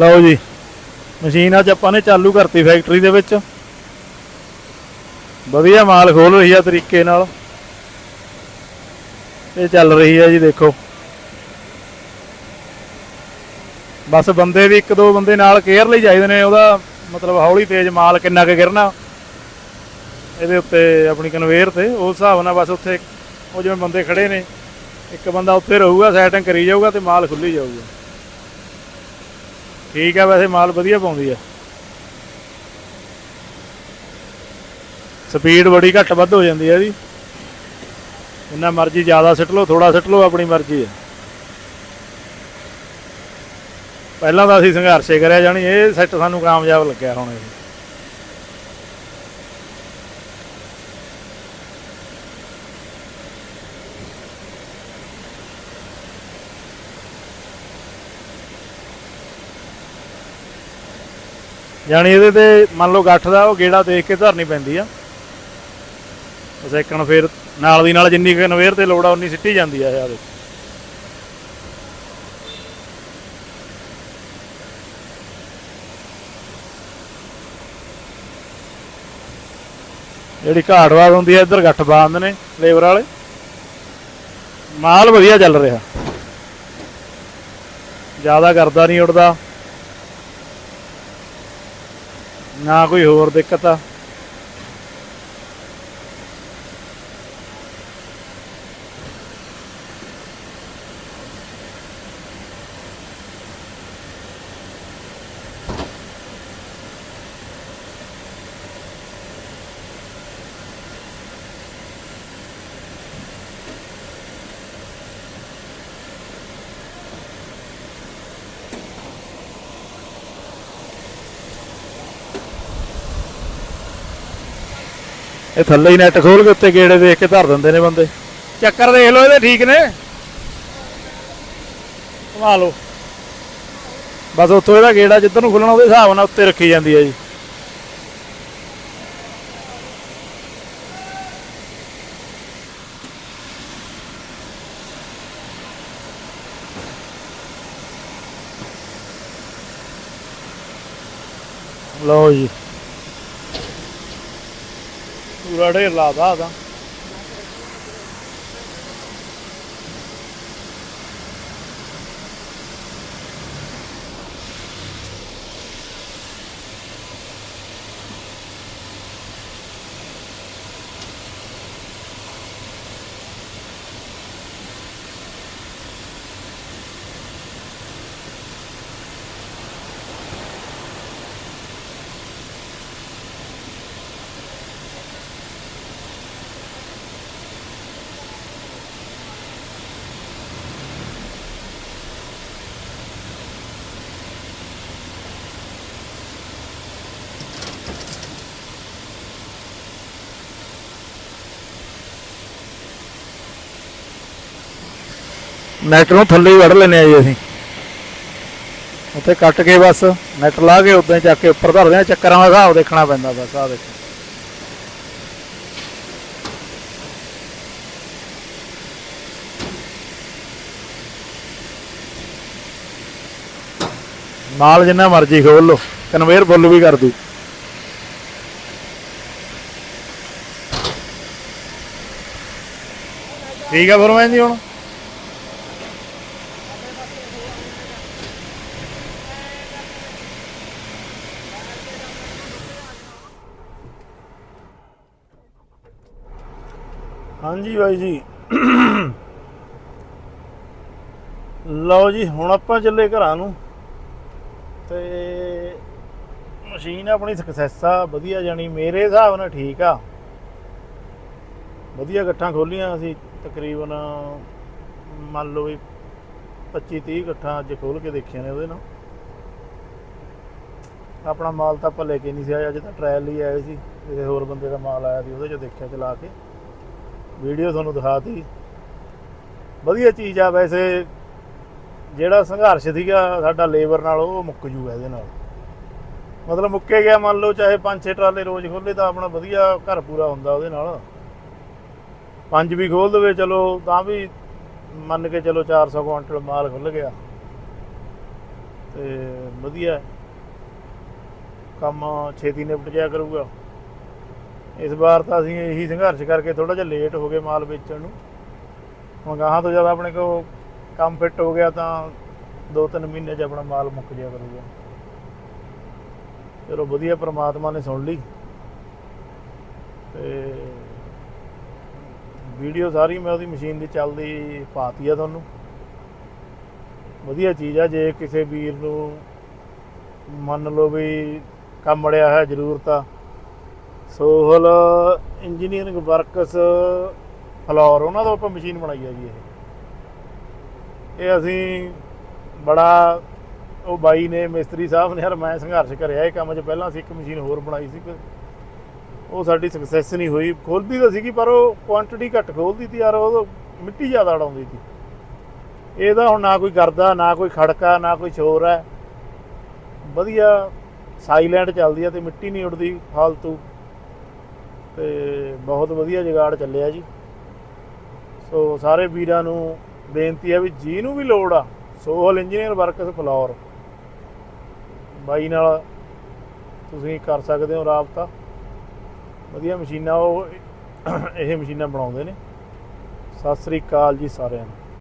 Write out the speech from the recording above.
ਲਓ ਜੀ, ਮਸ਼ੀਨ ਅੱਜ ਆਪਾਂ ਨੇ ਚਾਲੂ ਕਰਤੀ ਫੈਕਟਰੀ ਦੇ ਵਿੱਚ। ਵਧੀਆ ਮਾਲ ਖੋਲ ਰਹੀ ਆ ਤਰੀਕੇ ਨਾਲ। ਇਹ ਚੱਲ ਰਹੀ ਆ ਜੀ, ਦੇਖੋ। ਬਸ ਬੰਦੇ ਵੀ ਇੱਕ ਦੋ ਬੰਦੇ ਨਾਲ ਕੇਅਰ ਲਈ ਚਾਹੀਦੇ ਨੇ, ਉਹਦਾ ਮਤਲਬ ਹੌਲੀ ਤੇਜ਼ ਮਾਲ ਕਿੰਨਾ ਕੁ ਗਿਰਨਾ। ਇਹਦੇ ਉੱਤੇ ਆਪਣੀ ਕਨਵੇਅਰ ਤੇ ਉਸ ਹਿਸਾਬ ਨਾਲ ਬਸ ਉੱਥੇ ਉਹ ਜਿਵੇਂ ਬੰਦੇ ਖੜੇ ਨੇ, ਇੱਕ ਬੰਦਾ ਉੱਥੇ ਰਹੂਗਾ ਸੈਟਿੰਗ ਕਰੀ ਜਾਊਗਾ ਤੇ ਮਾਲ ਖੁੱਲੀ ਜਾਊਗਾ। ਠੀਕ ਆ, ਵੈਸੇ ਮਾਲ ਵਧੀਆ ਪਾਉਂਦੀ ਆ। ਸਪੀਡ ਬੜੀ ਘੱਟ ਵੱਧ ਹੋ ਜਾਂਦੀ ਹੈ ਇਹਦੀ। ਜਿੰਨਾ ਮਰਜ਼ੀ ਜ਼ਿਆਦਾ ਸਿੱਟ ਲਓ ਥੋੜਾ ਸਿੱਟ ਲਓ, ਆਪਣੀ ਮਰਜ਼ੀ ਹੈ ਪਹਿਲਾਂ ਤਾਂ ਅਸੀਂ ਸੰਘਰਸ਼ੇ ਕਰਿਆ ਜਾਣੀ, ਇਹ ਸੈੱਟ ਸਾਨੂੰ ਕਾਮਯਾਬ ਲੱਗਿਆ ਹੁਣ ਇਹ ਜਾਣੀ ਇਹਦੇ ਤੇ ਮੰਨ ਲਓ ਗੱਠ ਦਾ ਉਹ ਗੇੜਾ ਦੇਖ ਕੇ ਧਰਨੀ ਪੈਂਦੀ ਆ। ਬਸ ਫੇਰ ਨਾਲ ਦੀ ਨਾਲ ਜਿੰਨੀ ਕਨਵੇਅਰ ਤੇ ਲੋੜ ਆ, ਉਨੀ ਸਿੱਟੀ ਜਾਂਦੀ ਆ ਇਹ ਜਿਹੜੀ ਘਾੜਵਾਦ ਹੁੰਦੀ ਹੈ ਇੱਧਰ ਗੱਠ ਬਾਂਦੇ ਨੇ ਲੇਬਰ ਵਾਲੇ। ਮਾਲ ਵਧੀਆ ਚੱਲ ਰਿਹਾ। ਜ਼ਿਆਦਾ ਕਰਦਾ ਨਹੀਂ ਉੱਡਦਾ। ਨਾ ਕੋਈ ਹੋਰ ਦਿੱਕਤ ਆ। ਇਹ ਥੱਲੇ ਹੀ ਨੈਟ ਖੋਲ ਕੇ ਉੱਤੇ ਗੇੜੇ ਦੇਖ ਕੇ ਧਰ ਦਿੰਦੇ ਨੇ ਬੰਦੇ। ਚੱਕਰ ਦੇਖ ਲਓ ਇਹਦੇ ਠੀਕ ਨੇ। ਘੁਮਾ ਲਓ। ਬਸ ਉੱਥੋਂ ਇਹਦਾ ਗੇੜਾ ਜਿੱਧਰ ਨੂੰ ਖੁੱਲਣਾ ਉਹਦੇ ਹਿਸਾਬ ਨਾਲ ਉੱਤੇ ਰੱਖੀ ਜਾਂਦੀ ਹੈ ਜੀ। ਲਓ ਜੀ। ਪੂਰਾ ਢੇਰ ਲਾਦਾ ਆਦਾ ਨੈਟ ਨੂੰ ਥੱਲੇ ਹੀ ਵੜ ਲੈਨੇ ਆ ਜੀ ਅਸੀਂ। ਉੱਥੇ ਕੱਟ ਕੇ ਬਸ ਨੈਟ ਲਾ ਕੇ ਉਦਾਂ ਚੱਕ ਕੇ ਉੱਪਰ ਧਰਦੇ ਆ, ਚੱਕਰਾਂ ਦਾ ਹਿਸਾਬ ਦੇਖਣਾ ਪੈਂਦਾ ਬਸ ਆ ਦੇਖੋ। ਮਾਲ ਜਿੰਨਾ ਮਰਜ਼ੀ ਖੋਲ ਲਓ, ਕਨਵੇਅਰ ਫੁੱਲ ਵੀ ਕਰ ਦੂ। ਠੀਕ ਆ ਫਰਮਾਨ ਜੀ ਹੁਣ? ਹਾਂਜੀ ਬਾਈ ਜੀ। ਲਓ ਜੀ, ਹੁਣ ਆਪਾਂ ਚੱਲੇ ਘਰਾਂ ਨੂੰ। ਤੇ ਮਸ਼ੀਨ ਆਪਣੀ ਸਕਸੈਸ ਆ, ਵਧੀਆ ਜਾਣੀ, ਮੇਰੇ ਹਿਸਾਬ ਨਾਲ ਠੀਕ ਆ। ਵਧੀਆ ਗੱਠਾਂ ਖੋਲੀਆਂ ਅਸੀਂ, ਤਕਰੀਬਨ ਮੰਨ ਲਓ ਵੀ 25 30 ਗੱਠਾਂ ਅੱਜ ਖੋਲ ਕੇ ਦੇਖੀਆਂ ਨੇ ਉਹਦੇ ਨਾਲ। ਆਪਣਾ ਮਾਲ ਤਾਂ ਆਪਾਂ ਲੈ ਕੇ ਨਹੀਂ ਸੀ ਆਇਆ ਅੱਜ ਤਾਂ ਟ੍ਰਾਇਲ ਲਈ ਆਏ ਸੀ, ਕਿਸੇ ਹੋਰ ਬੰਦੇ ਦਾ ਮਾਲ ਆਇਆ ਸੀ, ਉਹਦੇ 'ਚ ਦੇਖਿਆ ਚਲਾ ਕੇ। ਵੀਡੀਓ ਤੁਹਾਨੂੰ ਦਿਖਾਤੀ। ਵਧੀਆ ਚੀਜ਼ ਆ ਵੈਸੇ, ਜਿਹੜਾ ਸੰਘਰਸ਼ ਸੀਗਾ ਸਾਡਾ ਲੇਬਰ ਨਾਲ, ਉਹ ਮੁੱਕ ਜੂਗਾ ਇਹਦੇ ਨਾਲ। ਮਤਲਬ ਮੁੱਕੇ ਗਿਆ, ਮੰਨ ਲਓ ਚਾਹੇ 5-6 ਟਰਾਲੇ ਰੋਜ਼ ਖੋਲੇ ਤਾਂ ਆਪਣਾ ਵਧੀਆ ਘਰ ਪੂਰਾ ਹੁੰਦਾ ਉਹਦੇ ਨਾਲ। ਪੰਜ ਵੀ ਖੋਲ ਦੇਵੇ, ਚਲੋ, ਤਾਂ ਵੀ ਮੰਨ ਕੇ ਚਲੋ 400 ਕੁਇੰਟਲ ਮਾਲ ਖੁੱਲ ਗਿਆ। ਤੇ ਵਧੀਆ। ਕੰਮ ਛੇਤੀ ਨਿਪਟ ਜਾਇਆ ਕਰੂਗਾ। ਇਸ ਵਾਰ ਤਾਂ ਅਸੀਂ ਇਹੀ ਸੰਘਰਸ਼ ਕਰਕੇ ਥੋੜਾ ਜਿਹਾ ਲੇਟ ਹੋ ਗਏ ਮਾਲ ਵੇਚਣ ਨੂੰ। ਹੁਣ ਗਾਹਾਂ ਤੋਂ ਜ਼ਿਆਦਾ ਆਪਣੇ ਕੋਲ ਕੰਮ ਫਿੱਟ ਹੋ ਗਿਆ ਤਾਂ 2-3 ਮਹੀਨੇ 'ਚ ਆਪਣਾ ਮਾਲ ਮੁੱਕ ਜਾਇਆ ਕਰੂਗਾ। ਚਲੋ ਵਧੀਆ ਪ੍ਰਮਾਤਮਾ ਨੇ ਸੁਣ ਲਈ। ਤੇ ਵੀਡੀਓ ਸਾਰੀ ਮੈਂ ਉਹਦੀ ਮਸ਼ੀਨ ਦੀ ਚੱਲਦੀ ਪਾਤੀ ਆ ਤੁਹਾਨੂੰ। ਵਧੀਆ ਚੀਜ਼ ਆ, ਜੇ ਕਿਸੇ ਵੀਰ ਨੂੰ ਮੰਨ ਲਓ ਵੀ ਕੰਮ ਅੜਿਆ ਹੈ ਜ਼ਰੂਰਤ ਆ ਸੋਹਲ ਇੰਜੀਨੀਅਰਿੰਗ ਵਰਕਸ ਫਲੋਰ, ਉਹਨਾਂ ਤੋਂ ਆਪਾਂ ਮਸ਼ੀਨ ਬਣਾਈ ਹੈ ਜੀ ਇਹ। ਇਹ ਅਸੀਂ ਬੜਾ, ਉਹ ਬਾਈ ਨੇ, ਮਿਸਤਰੀ ਸਾਹਿਬ ਨੇ, ਯਾਰ ਮੈਂ ਸੰਘਰਸ਼ ਕਰਿਆ ਇਹ ਕੰਮ 'ਚ, ਪਹਿਲਾਂ ਅਸੀਂ ਇੱਕ ਮਸ਼ੀਨ ਹੋਰ ਬਣਾਈ ਸੀ ਉਹ ਸਾਡੀ ਸਕਸੈਸ ਨਹੀਂ ਹੋਈ। ਖੋਲਦੀ ਤਾਂ ਸੀਗੀ, ਪਰ ਉਹ ਕੁਆਂਟੀਟੀ ਘੱਟ ਖੋਲਦੀ ਤੀ ਯਾਰ ਉਹ ਮਿੱਟੀ ਜ਼ਿਆਦਾ ਉਡਾਉਂਦੀ ਸੀ। ਇਹਦਾ ਹੁਣ ਨਾ ਕੋਈ ਕਰਦਾ, ਨਾ ਕੋਈ ਖੜਕਾ, ਨਾ ਕੋਈ ਸ਼ੋਰ ਹੈ। ਵਧੀਆ ਸਾਈਲੈਂਟ ਚੱਲਦੀ ਆ ਤੇ ਮਿੱਟੀ ਨਹੀਂ ਉੱਡਦੀ, ਫਾਲਤੂ। ਤੇ ਬਹੁਤ ਵਧੀਆ ਜਗਾੜ ਚੱਲਿਆ ਜੀ। ਸੋ ਸਾਰੇ ਵੀਰਾਂ ਨੂੰ ਬੇਨਤੀ ਹੈ ਵੀ ਜਿਹਨੂੰ ਵੀ ਲੋੜ ਆ। Sohal engineer works floor. ਬਾਈ ਨਾਲ ਤੁਸੀਂ ਕਰ ਸਕਦੇ ਹੋ ਰਾਬਤਾ। ਵਧੀਆ ਮਸ਼ੀਨਾਂ ਉਹ ਇਹ ਮਸ਼ੀਨਾਂ ਬਣਾਉਂਦੇ ਨੇ। ਸਤਿ ਸ੍ਰੀ ਅਕਾਲ ਜੀ ਸਾਰਿਆਂ ਨੂੰ।